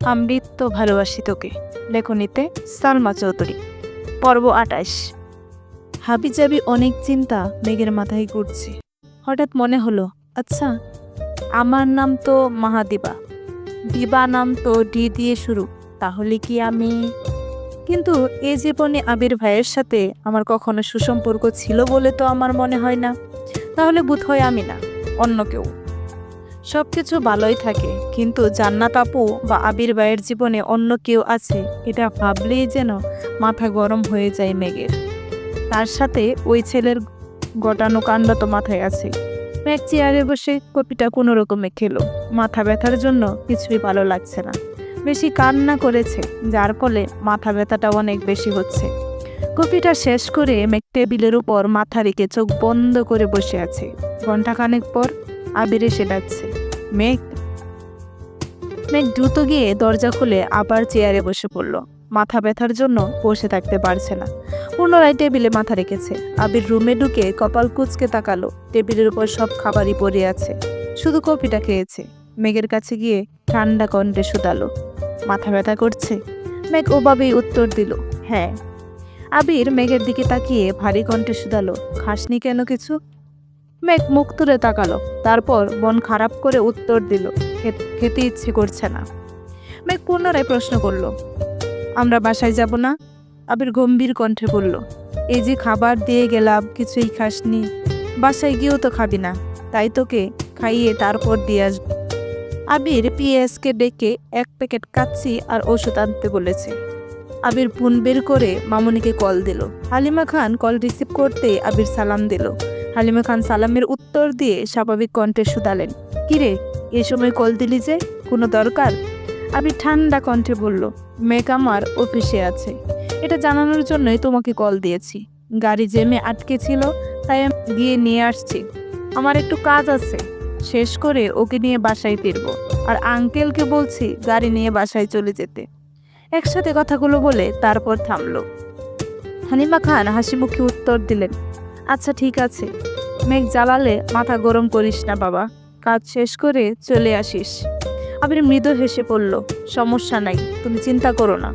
আমৃত্য ভালোবাসি তোকে। লেখনীতে সালমা চৌধুরী। পর্ব আটাইশ। হাবিজাবি অনেক চিন্তা মেঘের মাথায় ঘুরছে। হঠাৎ মনে হলো আচ্ছা আমার নাম তো মাহাদিবা। দিবা নাম তো ডি দিয়ে শুরু, তাহলে কি আমি? কিন্তু এ জীবনে আবির ভাইয়ের সাথে আমার কখনো সুসম্পর্ক ছিল বলে তো আমার মনে হয় না। তাহলে বোধ হয় আমি না, অন্য কেউ। সব কিছু ভালোই থাকে কিন্তু জান্নাত আপু বা আবির ভাইয়ের জীবনে অন্য কেউ আছে, এটা ভাবলেই যেন মাথা গরম হয়ে যায় মেঘের। তার সাথে ওই ছেলের গটানো কাণ্ড তো মাথায় আছে। মেঘ চেয়ারে বসে কপিটা কোনো রকমে খেলো। মাথা ব্যথার জন্য কিছুই ভালো লাগছে না। বেশি কান্না করেছে, যার ফলে মাথা ব্যথাটা অনেক বেশি হচ্ছে। কপিটা শেষ করে মেঘ টেবিলের উপর মাথা রেখে চোখ বন্ধ করে বসে আছে। ঘন্টাখানেক পর আবির এসে ডাকছে, মেঘ মেঘ দ্রুত গিয়ে দরজা খুলে আবার চেয়ারে বসে পড়ল। মাথা ব্যথার জন্য বসে থাকতে পারছে না। পুনরায় টেবিলে মাথা রেখেছে। আবির রুমে ঢুকে কপাল কুচকে তাকালো। টেবিলের উপর সব খাবারই পড়ে আছে। শুধু কপিটা খেয়েছে। মেঘের কাছে গিয়ে ঠান্ডা কণ্ঠে শুধালো। মাথা ব্যথা করছে? মেঘ ওভাবেই উত্তর দিল হ্যাঁ। আবির মেঘের দিকে তাকিয়ে ভারী কণ্ঠে শুধালো, খাসনি কেন কিছু? মেঘ মুখ তুলে তাকালো। তারপর মন খারাপ করে উত্তর দিল "খে- খেতে ইচ্ছে করছে না। মেঘ পুনরায় প্রশ্ন করল, আমরা বাসায় যাব না? আবির গম্ভীর কণ্ঠে বলল, এই যে খাবার দিয়ে গেলাম, কিছুই খাসনি। বাসায় গিয়েও তো খাবি না, তাই তোকে খাইয়ে তারপর দিয়ে আসব। আবির পিএসকে ডেকে এক প্যাকেট কাচ্ছি আর ওষুধ আনতে বলেছে। আবির ফোন বের করে মামুনিকে কল দিল। হালিমা খান কল রিসিভ করতে আবির সালাম দিল। হালিমা খান সালামের উত্তর দিয়ে স্বাভাবিক কণ্ঠে শুধালেন কিরে এ সময় কল দিলি যে, কোনো দরকার? আমি ঠান্ডা কণ্ঠে বলল মেক আমার অফিসে আছে। এটা জানানোর জন্যই তোমাকে কল দিয়েছি। গাড়ি জেমে আটকে ছিল, তাই আমি গিয়ে নিয়ে আসছি। আমার একটু কাজ আছে। শেষ করে ওকে নিয়ে বাসায় ফিরব। আর আঙ্কেলকে বলছি গাড়ি নিয়ে বাসায় চলে যেতে। একসাথে কথাগুলো বলে তারপর থামলো। হানিমা খান হাসি মুখে উত্তর দিলেন আচ্ছা ঠিক আছে। মেঘ জ্বালালে মাথা গরম করিস না বাবা। কাজ শেষ করে চলে আসিস। আবির মৃদু হেসে পড়ল, সমস্যা নাই, তুমি চিন্তা করো না।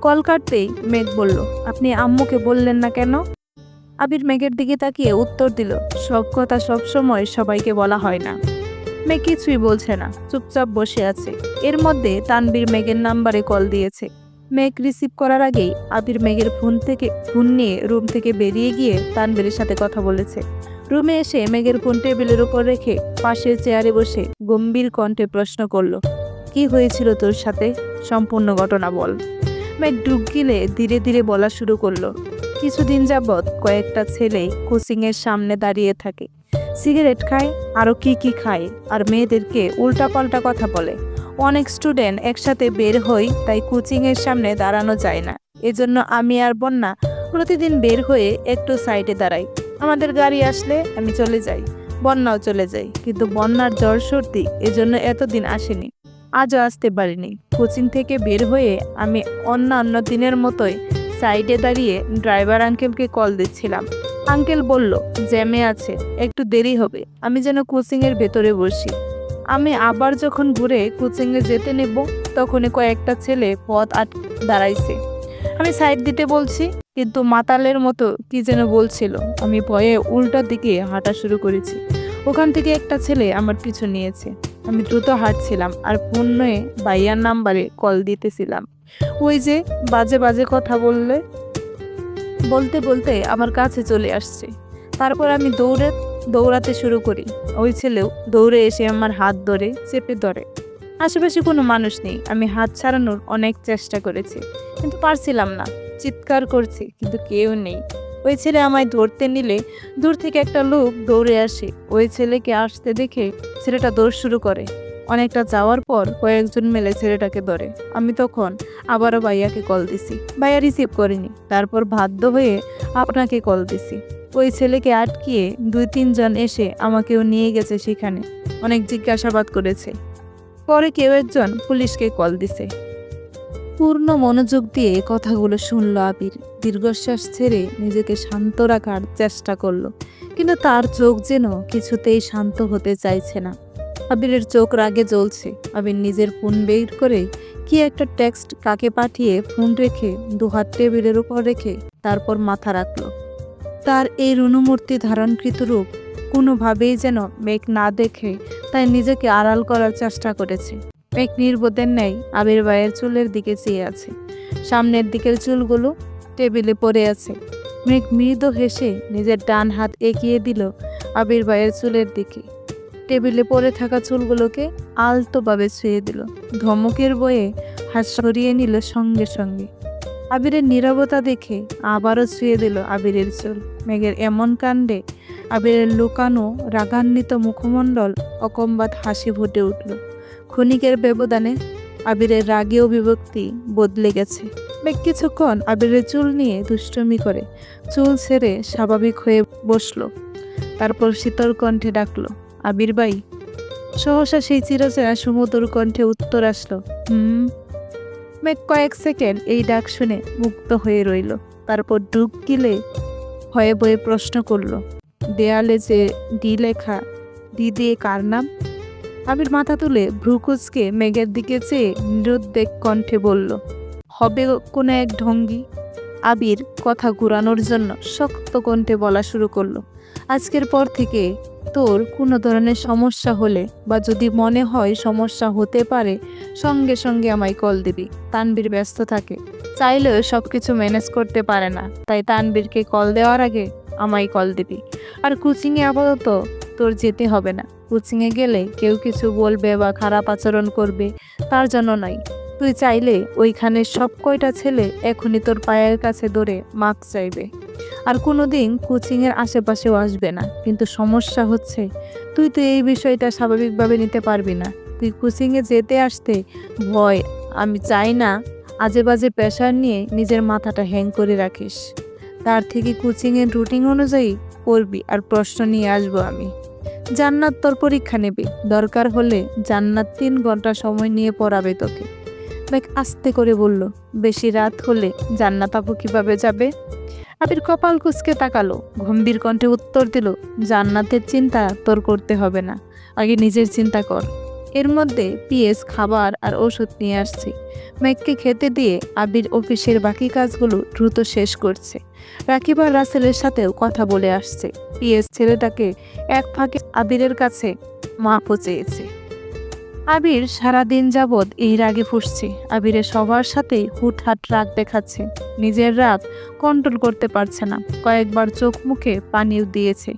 কল কাটতেই মেঘ বলল, আপনি আম্মুকে বললেন না কেন? আবির মেঘের দিকে তাকিয়ে উত্তর দিল, সব কথা সব সময় সবাইকে বলা হয় না। মেঘ কিছুই বলছে না, চুপচাপ বসে আছে। এর মধ্যে তানবীর মেঘের নাম্বারে কল দিয়েছে। মেঘ রিসিভ করার আগেই আবির মেঘের ফোন থেকে, ফোন নিয়ে রুম থেকে বেরিয়ে গিয়ে তানবীরের সাথে কথা বলেছে। রুমে এসে মেঘের ফোন টেবিলের উপর রেখে পাশের চেয়ারে বসে গম্ভীর কণ্ঠে প্রশ্ন করল, কি হয়েছিল তোর সাথে? সম্পূর্ণ ঘটনা বল। মেঘ ডুব গিলে ধীরে ধীরে বলা শুরু করল, কিছুদিন যাবৎ কয়েকটা ছেলে কোচিংয়ের সামনে দাঁড়িয়ে থাকে। সিগারেট খায় আরও কি কি খায়, আর মেয়েদেরকে উল্টাপাল্টা কথা বলে। অনেক স্টুডেন্ট একসাথে বের হই, তাই কোচিংয়ের সামনে দাঁড়ানো যায় না। এজন্য আমি আর বন্যা প্রতিদিন বের হয়ে একটু সাইডে দাঁড়াই। আমাদের গাড়ি আসলে আমি চলে যাই, বন্যাও চলে যাই, কিন্তু বন্যার জ্বর সর্দি এজন্য এতদিন আসেনি, আজও আসতে পারিনি। কোচিং থেকে বের হয়ে আমি অন্যান্য দিনের মতোই সাইডে দাঁড়িয়ে ড্রাইভার আঙ্কেলকে কল দিচ্ছিলাম। আঙ্কেল বলল, জ্যামে আছে, একটু দেরি হবে, আমি যেন কোচিংয়ের ভেতরে বসি। আমি আবার যখন ঘুরে কোচিংয়ে যেতে নেব, তখনই কয়েকটা ছেলে পথ আট, দাঁড়াইছে। আমি সাইড দিতে বলছি, কিন্তু মাতালের মতো কি যেন বলছিল। আমি ভয়ে উল্টা দিকে হাঁটা শুরু করেছি। ওখান থেকে একটা ছেলে আমার পিছু নিয়েছে। আমি দ্রুত হাঁটছিলাম আর ফোন নিয়ে ভাইয়ার নাম্বারে কল দিতেছিলাম। ওই যে বাজে বাজে কথা বললে, বলতে বলতে আমার কাছে চলে আসছে। তারপর আমি দৌড়ে, দৌড়াতে শুরু করি। ওই ছেলেও দৌড়ে এসে আমার হাত ধরে চেপে ধরে। আশেপাশে কোনো মানুষ নেই। আমি হাত ছাড়ানোর অনেক চেষ্টা করেছি, কিন্তু পারছিলাম না। চিৎকার করছি, কিন্তু কেউ নেই। ওই ছেলে আমায় ধরতে নিলে দূর থেকে একটা লোক দৌড়ে আসে। ওই ছেলেকে আসতে দেখে ছেলেটা দৌড় শুরু করে। অনেকটা যাওয়ার পর কয়েকজন মিলে ছেলেটাকে ধরে। আমি তখন আবারও ভাইয়াকে কল দিছি। ভাইয়া রিসিভ করিনি। তারপর বাধ্য হয়ে আপনাকে কল দিছি। ওই ছেলেকে আটকিয়ে দুই তিনজন এসে আমাকেও নিয়ে গেছে সেখানে। অনেক জিজ্ঞাসাবাদ করেছে। পরে কেউ একজন পুলিশকে কল দিছে। পূর্ণ মনোযোগ দিয়ে কথাগুলো শুনল আবির। দীর্ঘশ্বাস ছেড়ে নিজেকে শান্ত রাখার চেষ্টা করল, কিন্তু তার চোখ যেন কিছুতেই শান্ত হতে চাইছে না। আবিরের চোখ রাগে জ্বলছে। আবির নিজের ফোন বের করে কি একটা টেক্সট কাকে পাঠিয়ে ফোন রেখে দুহাত টেবিলের উপর রেখে তারপর মাথা রাখল। তার এই রুনুমূর্তি ধারণকৃত রূপ কোনোভাবেই যেন মেঘ না দেখে তাই নিজেকে আড়াল করার চেষ্টা করেছে। মেঘ নির্বোধের ন্যায় আবির ভাইয়ের চুলের দিকে চেয়ে আছে। সামনের দিকের চুলগুলো টেবিলে পড়ে আছে। মেঘ মৃদু হেসে নিজের ডান হাত এগিয়ে দিল আবির ভাইয়ের চুলের দিকে। টেবিলে পড়ে থাকা চুলগুলোকে আলতোভাবে ছুঁয়ে দিল। ধমকের বয়ে হাত সরিয়ে নিল সঙ্গে সঙ্গে। আবিরের নীরবতা দেখে আবারও ছুঁয়ে দিল আবিরের চুল। মেঘের এমন কাণ্ডে আবিরের লুকানো রাগান্বিত মুখমণ্ডল অকম্বাত হাসি ফুটে উঠল। ক্ষণিকের ব্যবধানে আবিরের রাগীয় বিভক্তি বদলে গেছে। মেঘ কিছুক্ষণ আবিরের চুল নিয়ে দুষ্টমি করে চুল ছেড়ে স্বাভাবিক হয়ে বসল। তারপর শীতল কণ্ঠে ডাকলো, আবির ভাই। সহসা সেই চিরচেনা সুমধুর কণ্ঠে উত্তর আসলো, হুম। মেঘ কয়েক সেকেন্ড এই ডাক শুনে মুক্ত হয়ে রইল। তারপর ডুব গিলে ভয়ে বয়ে প্রশ্ন করল, দেয়ালে যে ডি লেখা, ডি দিয়ে কার নাম? আবির মাথা তুলে ভ্রুকুচকে মেঘের দিকে চেয়ে নিরুদ্বেগ কণ্ঠে বলল, হবে কোনো এক ঢঙ্গি? আবির কথা ঘুরানোর জন্য শক্ত কণ্ঠে বলা শুরু করল, আজকের পর থেকে তোর কোনো ধরনের সমস্যা হলে বা যদি মনে হয় সমস্যা হতে পারে, সঙ্গে সঙ্গে আমায় কল দিবি। তানবীর ব্যস্ত থাকে। চাইলেও সব কিছু ম্যানেজ করতে পারে না। তাই তানবীরকে কল দেওয়ার আগে আমায় কল দিবি। আর কোচিংয়ে আপাতত তোর যেতে হবে না। কোচিংয়ে গেলে কেউ কিছু বলবে বা খারাপ আচরণ করবে, তার জন্য নয়। তুই চাইলে ওইখানে সব কয়টা ছেলে এখনই তোর পায়ের কাছে ধরে মাক চাইবে। আর কোনোদিন কোচিংয়ের আশেপাশেও আসবে না। কিন্তু সমস্যা হচ্ছে, তুই তো এই বিষয়টা স্বাভাবিকভাবে নিতে পারবি না। তুই কোচিংয়ে যেতে আসতে ভয়, আমি চাই না আজে বাজে প্রেশার নিয়ে নিজের মাথাটা হ্যাং করে রাখিস। তার থেকে কোচিংয়ের রুটিন অনুযায়ী পড়বি আর প্রশ্ন নিয়ে আসব আমি। জান্নাত তোর পরীক্ষা নেবে, দরকার হলে জান্নাত তিন ঘণ্টা সময় নিয়ে পড়াবে তোকে। দেখ আস্তে করে বলল, বেশি রাত হলে জান্নাত আপু কীভাবে যাবে? আবির কপাল কুচকে তাকালো, গম্ভীর কণ্ঠে উত্তর দিল, জান্নাতের চিন্তা তোর করতে হবে না, আগে নিজের চিন্তা কর। এর মধ্যে পিএস খাবার আর ওষুধ নিয়ে আসছে। মেঘকে খেতে দিয়ে আবির অফিসের বাকি কাজগুলো দ্রুত শেষ করছে। রাকিব আর রাসেলের সাথেও কথা বলে আসছে। পিএস ছেলেটাকে এক ফাঁকে আবিরের কাছে মাপও চেয়েছে। আবির সারাদিন যাবৎ এই রাগে ফুসছে। আবিরের সবার সাথেই হুটহাট রাগ দেখাচ্ছে। নিজের রাগ কন্ট্রোল করতে পারছে না। কয়েকবার চোখ মুখে পানিও দিয়েছে।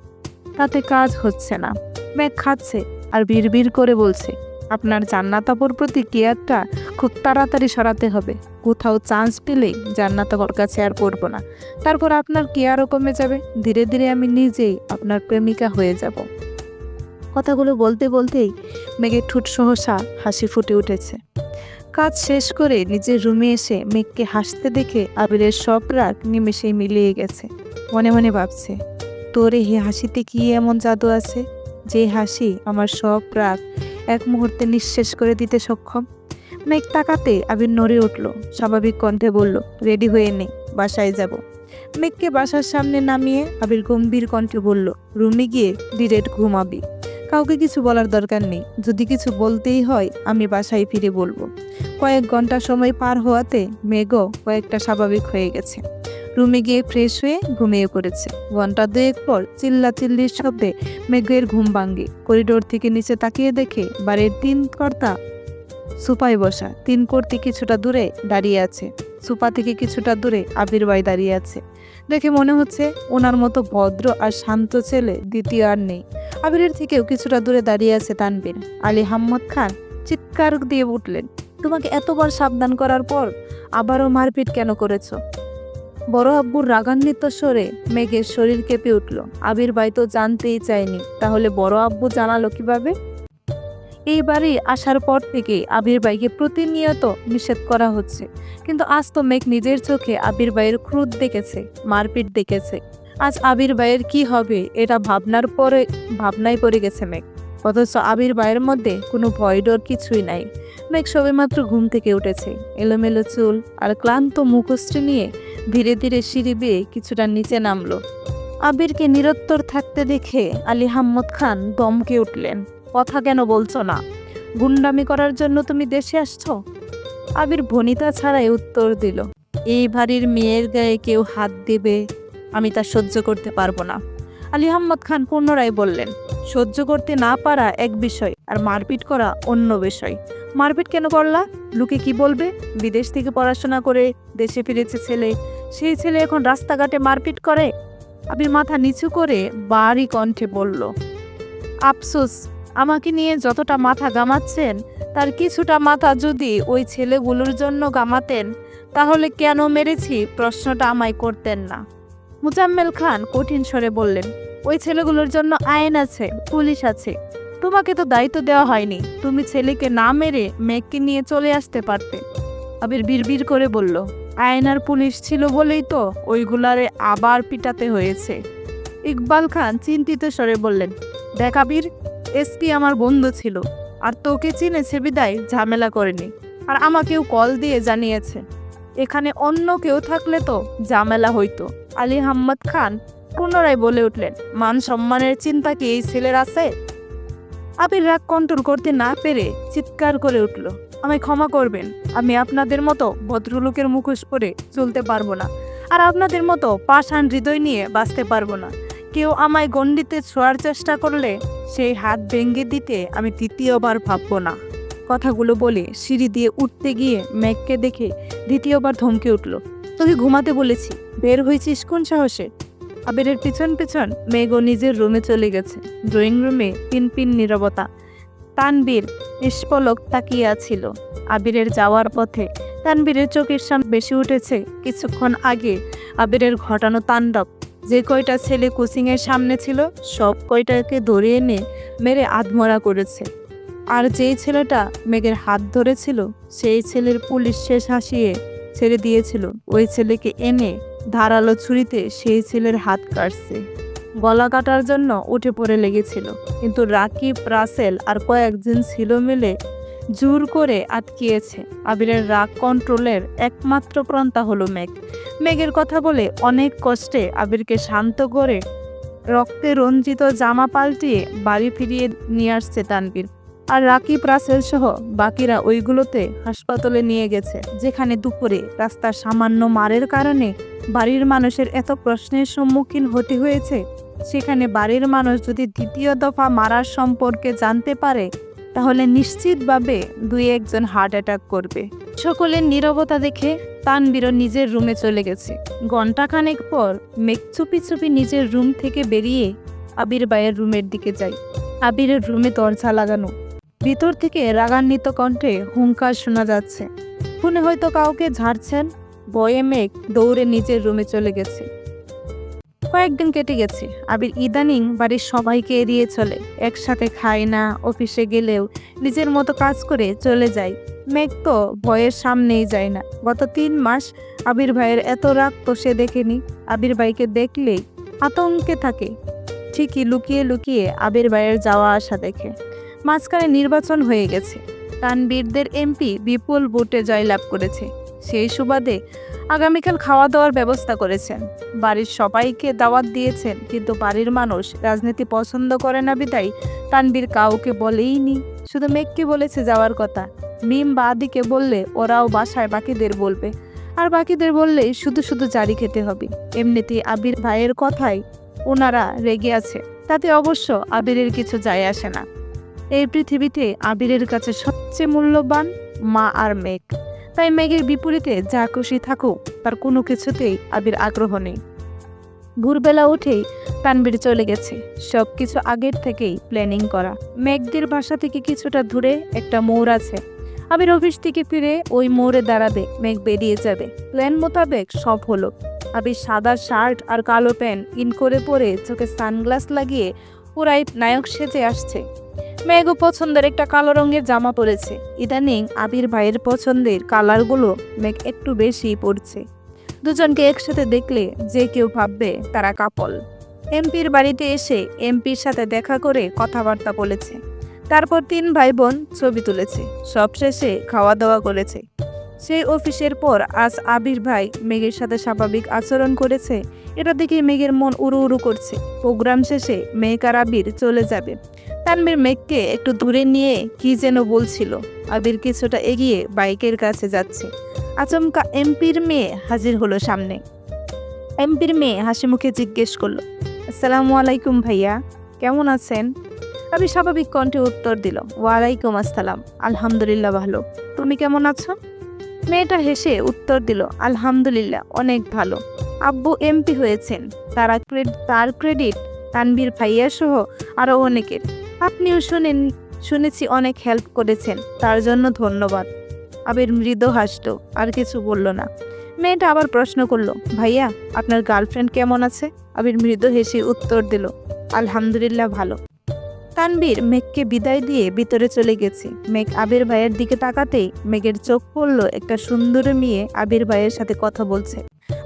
তাতে কাজ হচ্ছে না। মেঘ খাচ্ছে আর বিড়বিড় করে বলছে, আপনার জান্নাতাপুর প্রতি কেয়ারটা খুব তাড়াতাড়ি সরাতে হবে? কোথাও চান্স পেলেই জান্নাতাপর কাছে আর পড়ব না। তারপর আপনার কেয়ারও কমে যাবে? ধীরে ধীরে আমি নিজেই আপনার প্রেমিকা হয়ে যাব। কথাগুলো বলতে বলতেই মেঘের ঠোঁট সহসা হাসি ফুটে উঠেছে। কাজ শেষ করে নিজের রুমে এসে মেঘকে হাসতে দেখে আবিরের সব রাগ নিমেষেই মিলিয়ে গেছে। মনে মনে ভাবছে, তোর এই হাসিতে কি এমন জাদু আছে যে হাসি আমার সব রাগ এক মুহূর্তে নিঃশেষ করে দিতে সক্ষম? মেঘ তাকাতে আবির নড়ে উঠল, স্বাভাবিক কণ্ঠে বলল, রেডি হয়ে নে, বাসায় যাব। মেঘকে বাসার সামনে নামিয়ে আবির গম্ভীর কণ্ঠে বলল, রুমে গিয়ে ডিরেক্ট ঘুমাবি। কাউকে কিছু বলার দরকার নেই। যদি কিছু বলতেই হয়, আমি বাসায় ফিরে বলব। কয়েক ঘণ্টা সময় পার হওয়াতে মেঘও কয়েকটা স্বাভাবিক হয়ে গেছে। রুমে গিয়ে ফ্রেশ হয়ে ঘুমিয়ে পড়েছে। ঘণ্টা দুয়েক পর চিল্লা চিল্লির শব্দে মেঘের ঘুম ভাঙ্গে করিডোর থেকে নিচে তাকিয়ে দেখে বাড়ির তিন কর্তা সুপায় বসা। তিন কর্তি কিছুটা দূরে দাঁড়িয়ে আছে। সুপা থেকে কিছুটা দূরে আবির ভাই দাঁড়িয়ে আছে। দেখে মনে হচ্ছে ওনার মতো ভদ্র আর শান্ত ছেলে দ্বিতীয় আর নেই। আবিরের থেকেও কিছুটা দূরে দাঁড়িয়ে আছে তানবীর আলী হাম্মদ খান চিৎকার দিয়ে উঠলেন, তোমাকে এতবার সাবধান করার পর আবারও মারপিট কেন করেছ? বড় আব্বুর রাগান্বিত স্বরে মেঘের শরীর কেঁপে উঠল। আবির ভাই তো জানতেই চায়নি, তাহলে বড় আব্বু জানালো কীভাবে? এই আসার পর থেকে আবির ভাইকে প্রতিনিয়ত নিষেধ করা হচ্ছে। কিন্তু আজ তো মেঘ নিজের চোখে আবির ভাইয়ের ক্রোধ দেখেছে, মারপিট দেখেছে। আজ আবির ভাইয়ের কি হবে? এটা ভাবনার পরে, ভাবনায় পড়ে গেছে মেঘ। অথচ আবির ভাইয়ের মধ্যে কোনো ভয় ডর কিছুই নাই। মেঘ সবেমাত্র ঘুম থেকে উঠেছে। এলোমেলো চুল আর ক্লান্ত মুখশ্রী নিয়ে ধীরে ধীরে সিঁড়ি বেয়ে কিছুটা নিচে নামলো। আবিরকে নিরত্তর থাকতে দেখে আলী হাম্মদ খান দমকে উঠলেন। কথা কেন বলছো না? গুন্ডামি করার জন্য তুমি দেশে আসছো? আবির ভনিতা ছাড়াই উত্তর দিল, এই বাড়ির মেয়ের গায়ে কেউ হাত দেবে? আমি তা সহ্য করতে পারব না। আলী আহমদ খান পুনরায় বললেন, সহ্য করতে না পারা এক বিষয় আর মারপিট করা অন্য বিষয়। মারপিট কেন করলা? লোকে কি বলবে? বিদেশ থেকে পড়াশোনা করে দেশে ফিরেছে ছেলে। সেই ছেলে এখন রাস্তাঘাটে মারপিট করে? আবির মাথা নিচু করে বাড়ি কণ্ঠে বলল, আফসোস, আমাকে নিয়ে যতটা মাথা গামাচ্ছেন তার কিছুটা মাথা যদি ওই ছেলেগুলোর জন্য গামাতেন তাহলে কেন মেরেছি? প্রশ্নটা আমায় করতেন না। মুজাম্মেল খান কঠিন স্বরে বললেন, ওই ছেলেগুলোর জন্য আইন আছে, পুলিশ আছে। তোমাকে তো দায়িত্ব দেওয়া হয়নি। তুমি ছেলেকে না মেরে মেয়েকে নিয়ে চলে আসতে পারতে। আবির বিড়বিড় করে বলল, আইন আর পুলিশ ছিল বলেই তো ওইগুলারে আবার পিটাতে হয়েছে। ইকবাল খান চিন্তিত স্বরে বললেন, দেখ আবির, এসপি আমার বন্ধু ছিল, আর তোকে চিনেছে বিদায় ঝামেলা করেনি, আর আমাকেও কল দিয়ে জানিয়েছে। এখানে অন্য কেউ থাকলে তো ঝামেলা হইতো। আলী আহম্মদ খান পুনরায় বলে উঠলেন, মান সম্মানের চিন্তা কি এই ছেলের আছে? আবির রাগ কন্ট্রোল করতে না পেরে চিৎকার করে উঠল, আমায় ক্ষমা করবেন, আমি আপনাদের মতো ভদ্রলোকের মুখোশ পরে চলতে পারব না আর আপনাদের মতো পাষাণ হৃদয় নিয়ে বাঁচতে পারব না। কেউ আমায় গণ্ডিতে ছোঁয়ার চেষ্টা করলে সেই হাত ভেঙে দিতে আমি তৃতীয়বার ভাববো না। কথাগুলো বলে সিঁড়ি দিয়ে উঠতে গিয়ে ম্যাককে দেখে দ্বিতীয়বার ধমকে উঠল। তোকে ঘুমাতে বলেছি। বের হয়েছিস কোন সাহসে? আবিরের পিছন পিছন মেঘও নিজের রুমে চলে গেছে। ড্রয়িং রুমে পিন পিন নীরবতা। তানবীর নিষ্পলক তাকিয়ে আছিল। আবিরের যাওয়ার পথে তানবীরের চোখের সামনে বেশি উঠেছে। কিছুক্ষণ আগে আবিরের ঘটানো তাণ্ডব। যে কয়টা ছেলে কোচিংয়ের সামনে ছিল, সব কয়টাকে ধরে এনে মেরে আধমরা করেছে। আর যেই ছেলেটা মেঘের হাত ধরেছিল, সেই ছেলের পুলিশ শেষ হাসিয়ে ছেড়ে দিয়েছিল। ওই ছেলেকে এনে ধারালো ছুরিতে সেই ছেলের হাত কাটছে। গলা কাটার জন্য উঠে পড়ে লেগেছিল। কিন্তু রাকিব, রাসেল আর কয়েকজন ছিল মিলে জোর করে আটকিয়েছে। আবিরের রাগ কন্ট্রোলের একমাত্র প্রন্তা হলো মেঘ। মেঘের কথা বলে অনেক কষ্টে আবিরকে শান্ত করে রক্তে রঞ্জিত জামা পাল্টিয়ে বাড়ি ফিরিয়ে নিয়ে আসছে তানবীর আর রাকিব রাসেল সহ বাকিরা ওইগুলোতে হাসপাতালে নিয়ে গেছে, যেখানে দুপুরে রাস্তার সামান্য মারের কারণে বাড়ির মানুষের এত প্রশ্নের সম্মুখীন হতে হয়েছে। সেখানে বাড়ির মানুষ যদি দ্বিতীয় দফা মারার সম্পর্কে জানতে পারে, তাহলে নিশ্চিতভাবে দুই একজন হার্ট অ্যাটাক করবে। সকলের নীরবতা দেখে তানবীরও নিজের রুমে চলে গেছে। ঘণ্টাখানেক পর মেঘ চুপি চুপি নিজের রুম থেকে বেরিয়ে আবির ভাইয়ের রুমের দিকে যায়। আবিরের রুমে দরজা লাগানো ভিতর থেকে রাগান্বিত কণ্ঠে হুঙ্কার শোনা যাচ্ছে। ফোনে হয়তো কাউকে ঝাড়ছেন, বয়ে মেঘ দৌড়ে নিজের রুমে চলে গেছে। কয়েকদিন কেটে গেছে, আবির ইদানিং বাড়ির সবাইকে এড়িয়ে চলে। একসাথে খায় না, অফিসে গেলেও নিজের মতো কাজ করে চলে যায়। মেঘ তো ভয়ের সামনেই যায় না। গত তিন মাস আবির ভাইয়ের এত রাগ তো সে দেখেনি। আবির ভাইকে দেখলেই আতঙ্কে থাকে। ঠিকই লুকিয়ে লুকিয়ে আবির ভাইয়ের যাওয়া আসা দেখে। মাঝখানে নির্বাচন হয়ে গেছে। তানবীরদের এমপি বিপুল ভোটে জয়লাভ করেছে। সেই সুবাদে আগামীকাল খাওয়া দাওয়ার ব্যবস্থা করেছেন। বাড়ির সবাইকে দাওয়াত দিয়েছেন, কিন্তু বাড়ির মানুষ রাজনীতি পছন্দ করে না বিদায় তানবীর কাউকে বলেইনি। শুধু মেঘকে বলেছে যাওয়ার কথা। মিম বা আদিকে বললে ওরাও বাসায় বাকিদের বলবে। আর বাকিদের বললে শুধু শুধু জারি খেতে হবে। এমনিতেই আবির ভাইয়ের কথাই ওনারা রেগে আছে। তাতে অবশ্য আবিরের কিছু যায় আসে না। এই পৃথিবীতে আবিরের কাছে সবচেয়ে মূল্যবান মা আর মেঘ। তাই মেঘের বিপরীতে যা খুশি থাকুক, তার কোনো কিছুতেই আবির আগ্রহ নেই। ভোরবেলা উঠেই তানবীর চলে গেছে। সব কিছু আগের থেকেই প্ল্যানিং করা। মেঘদের বাসা থেকে কিছুটা দূরে একটা মোড় আছে। আবির অফিস থেকে ফিরে ওই মোড়ে দাঁড়াবে, মেঘ বেরিয়ে যাবে। প্ল্যান মোতাবেক সব হলো। আবির সাদা শার্ট আর কালো প্যান্ট ইন করে পরে চোখে সানগ্লাস লাগিয়ে পুরাই নায়ক সেজে আসছে। মেঘও পছন্দের একটা কালো রঙের জামা পরেছে। ইদানিং আবির ভাইয়ের পছন্দের কালারগুলো মেঘ একটু বেশি পড়ছে দুজনকে একসাথে দেখলে যে কেউ ভাববে তারা কাপল। এমপির বাড়িতে এসে এমপির সাথে দেখা করে কথাবার্তা বলেছে। তারপর তিন ভাই বোন ছবি তুলেছে। সবশেষে খাওয়া দাওয়া করেছে। সেই অফিসের পর আজ আবির ভাই মেঘের সাথে স্বাভাবিক আচরণ করেছে। এটা দেখে মেঘের মন উড়ু উড়ু করছে। প্রোগ্রাম শেষে মেঘ আর আবির চলে যাবে। তানবীর মেঘকে একটু দূরে নিয়ে কি যেন বলছিল। আবির কিছুটা এগিয়ে বাইকের কাছে যাচ্ছে। আচমকা এমপির মেয়ে হাজির হলো সামনে। এমপির মেয়ে হাসি মুখে জিজ্ঞেস করল, আসসালামু আলাইকুম ভাইয়া, কেমন আছেন? আবির স্বাভাবিক কণ্ঠে উত্তর দিল, ওয়ালাইকুম আসসালাম, আলহামদুলিল্লাহ ভালো। তুমি কেমন আছো? মেয়েটা হেসে উত্তর দিল, আলহামদুলিল্লাহ, অনেক ভালো। আব্বু এমপি হয়েছেন। তারা তার ক্রেডিট তানবীর ভাইয়া সহ আরও অনেকের। আপনিও শুনেন, শুনেছি অনেক হেল্প করেছেন, তার জন্য ধন্যবাদ। আবির মৃদু হাসত আর কিছু বলল না। মেয়েটা আবার প্রশ্ন করল, ভাইয়া, আপনার গার্লফ্রেন্ড কেমন আছে? আবির মৃদু হেসে উত্তর দিল, আলহামদুলিল্লাহ ভালো। তানবীর মেঘকে বিদায় দিয়ে ভিতরে চলে গেছে। মেঘ আবির ভাইয়ের দিকে তাকাতেই মেঘের চোখ পড়ল একটা সুন্দর মেয়ে আবির ভাইয়ের সাথে কথা বলছে।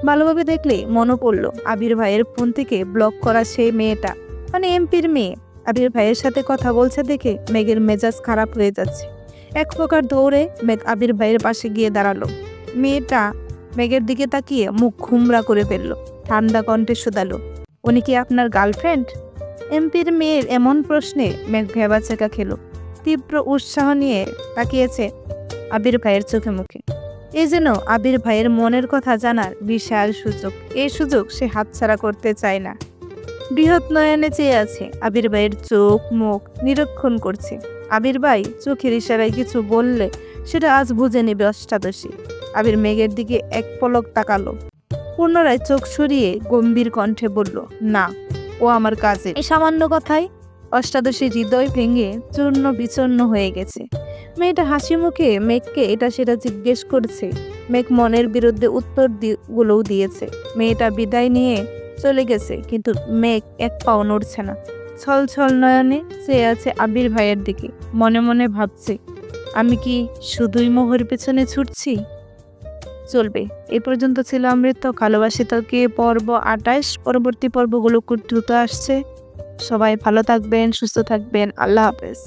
ভালোভাবে দেখলে মনে পড়ল আবির ভাইয়ের ফোন থেকে ব্লক করা সেই মেয়েটা। মানে এমপির মেয়ে। আবির ভাইয়ের সাথে কথা বলছে দেখে মেঘের মেজাজ খারাপ হয়ে যাচ্ছে। এক প্রকার দৌড়ে মেঘ আবির ভাইয়ের পাশে গিয়ে দাঁড়াল। মেয়েটা মেঘের দিকে তাকিয়ে মুখ খুমরা করে ফেলল, ঠান্ডা কণ্ঠে শুধালো, উনি কি আপনার গার্লফ্রেন্ড? এমপির মেয়ের এমন প্রশ্নে মেঘ ভেবা ভেবাচেকা খেলো, তীব্র উৎসাহ নিয়ে তাকিয়েছে আবির ভাইয়ের চোখে মুখে। এ যেন আবির ভাইয়ের মনের কথা জানার বিশাল সুযোগ, এই সুযোগ সে হাতছাড়া করতে চায় না। বৃহৎ নয়নে চেয়ে আছে। আবির ভাইয়ের চোখ, মুখ নিরীক্ষণ করছে। আবির ভাই চোখের ইশারায় কিছু বললে সেটা আজ বুঝে নেবে অষ্টাদশী। আবির মেঘের দিকে এক পলক তাকালো। পুনরায় চোখ সরিয়ে গম্ভীর কণ্ঠে বলল, না, ও আমার কাজে এই সামান্য কথায় অষ্টাদশী হৃদয় ভেঙে চূর্ণ বিচূর্ণ হয়ে গেছে। মেয়েটা হাসি মুখে মেঘকে এটা সেটা জিজ্ঞেস করছে। মেঘ মনের বিরুদ্ধে উত্তর গুলোও দিয়েছে। মেয়েটা বিদায় নিয়ে চলে গেছে, কিন্তু মেঘ এক পাও নড়ছে না। ছল ছল নয়নে চেয়ে আছে আবির ভাইয়ের দিকে, মনে মনে ভাবছে, আমি কি শুধুই মোহর পেছনে ছুটছি? চলবে, এ পর্যন্ত ছিল অমৃত ভালোবাসি তোকে পর্ব আটাইশ, পরবর্তী পর্বগুলো খুব দ্রুত আসছে। সবাই ভালো থাকবেন, সুস্থ থাকবেন, আল্লাহ হাফেজ।